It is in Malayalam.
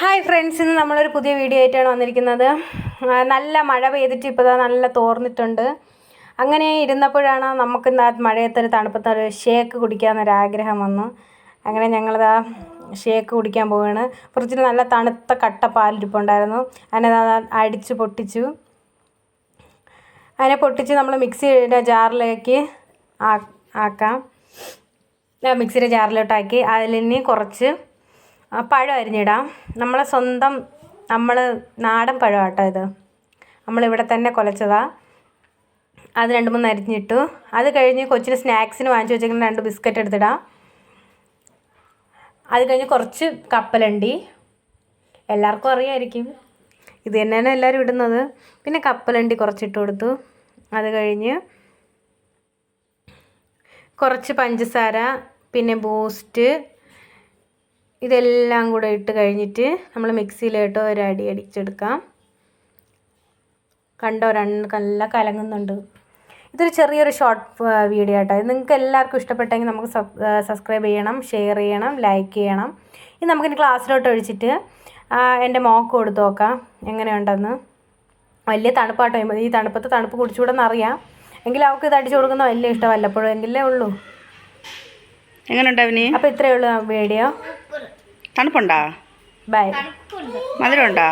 ഹായ് ഫ്രണ്ട്സ് ഇന്ന് നമ്മളൊരു പുതിയ വീഡിയോ ആയിട്ടാണ് വന്നിരിക്കുന്നത്. നല്ല മഴ പെയ്തിട്ട് ഇപ്പോൾ നല്ല തോർന്നിട്ടുണ്ട്. അങ്ങനെ ഇരുന്നപ്പോഴാണ് നമുക്ക് മഴയത്തൊരു തണുപ്പത്തൊരു ഷേക്ക് കുടിക്കാമെന്നൊരു ആഗ്രഹം വന്നു. അങ്ങനെ ഞങ്ങളിതാ ഷേക്ക് കുടിക്കാൻ പോവുകയാണ് ഫ്രിഡ്ജിൽ നല്ല തണുത്ത കട്ട പാലിരിപ്പുണ്ടായിരുന്നു അതിനെ അടിച്ച് പൊട്ടിച്ചു. അതിനെ പൊട്ടിച്ച് നമ്മൾ മിക്സിയുടെ ജാറിലേക്ക് ആക്കാം. മിക്സിയുടെ ജാറിലോട്ടാക്കി. അതിലിനി കുറച്ച് പഴം അരിഞ്ഞിടാം. നമ്മളെ സ്വന്തം നമ്മൾ നാടൻ പഴം കേട്ടോ ഇത്. നമ്മളിവിടെ തന്നെ കുലച്ചതാണ് അത് രണ്ട് മൂന്ന് അരിഞ്ഞിട്ടു. അത് കഴിഞ്ഞ് കൊച്ചിന് സ്നാക്സിന് വാങ്ങിച്ചു വെച്ചേക്കുന്ന രണ്ട് ബിസ്ക്കറ്റ് എടുത്തിടാം. അത് കഴിഞ്ഞ് കുറച്ച് കപ്പലണ്ടി. എല്ലാവർക്കും അറിയായിരിക്കും. ഇത് തന്നെയാണ് എല്ലാവരും ഇടുന്നത്. പിന്നെ കപ്പലണ്ടി കുറച്ചിട്ട് കൊടുത്തു. അത് കഴിഞ്ഞ് കുറച്ച് പഞ്ചസാര പിന്നെ ബൂസ്റ്റ് ഇതെല്ലാം കൂടെ ഇട്ട് കഴിഞ്ഞിട്ട് നമ്മൾ മിക്സിയിലിട്ട് ഒരു അടി അടിച്ചെടുക്കാം. കണ്ടോ രണ്ട് നല്ല കലങ്ങുന്നുണ്ട്. ഇതൊരു ചെറിയൊരു ഷോർട്ട് വീഡിയോ ആട്ടോ. ഇത് നിങ്ങൾക്ക് എല്ലാവർക്കും ഇഷ്ടപ്പെട്ടെങ്കിൽ നമുക്ക് സബ്സ്ക്രൈബ് ചെയ്യണം ഷെയർ ചെയ്യണം ലൈക്ക് ചെയ്യണം. ഇത് നമുക്കിനി ക്ലാസ്സിലോട്ട് ഒഴിച്ചിട്ട് എന്റെ മോക്ക് കൊടുത്തു നോക്കാം. എങ്ങനെയുണ്ടെന്ന്. വലിയ തണുപ്പാട്ടോ. ഈ തണുപ്പത്ത് തണുപ്പ് കുടിച്ചുകൂടെന്ന് അറിയാം. എങ്കിലും അവൾക്ക് ഇത് അടിച്ചു കൊടുക്കുന്ന വലിയ ഇഷ്ടം വല്ലപ്പോഴും എങ്കിലേ ഉള്ളൂ. എങ്ങനെയുണ്ട് അവന്? അപ്പോൾ ഇത്രയേ ഉള്ളൂ വീഡിയോ തണുപ്പുണ്ടാ ബൈ മധുരമുണ്ടാ